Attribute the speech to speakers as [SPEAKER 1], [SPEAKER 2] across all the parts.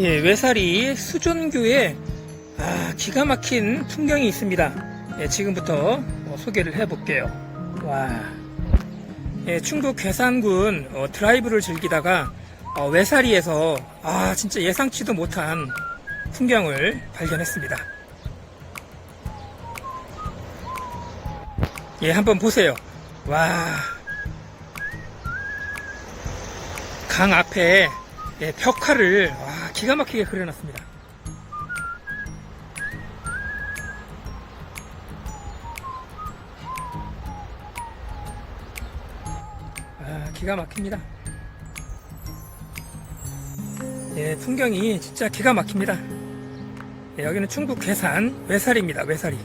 [SPEAKER 1] 예, 외사리 수존교에 아, 기가 막힌 풍경이 있습니다. 예, 지금부터 어, 소개를 해볼게요. 와, 예, 충북 괴산군 어, 드라이브를 즐기다가 어, 외사리에서 아 진짜 예상치도 못한 풍경을 발견했습니다. 예, 한번 보세요. 와, 강 앞에 예, 벽화를 와, 기가 막히게 그려놨습니다. 아, 기가 막힙니다. 예, 풍경이 진짜 기가 막힙니다. 예, 여기는 충북 괴산 외사리입니다. 외사리.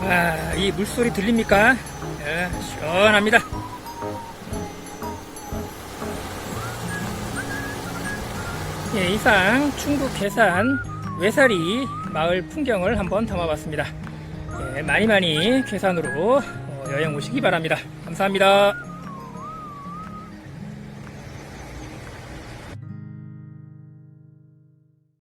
[SPEAKER 1] 아, 이 물소리 들립니까? 예, 시원합니다. 예, 이상 충북 괴산 외사리 마을 풍경을 한번 담아봤습니다. 예, 많이 많이 괴산으로 어, 여행 오시기 바랍니다. 감사합니다.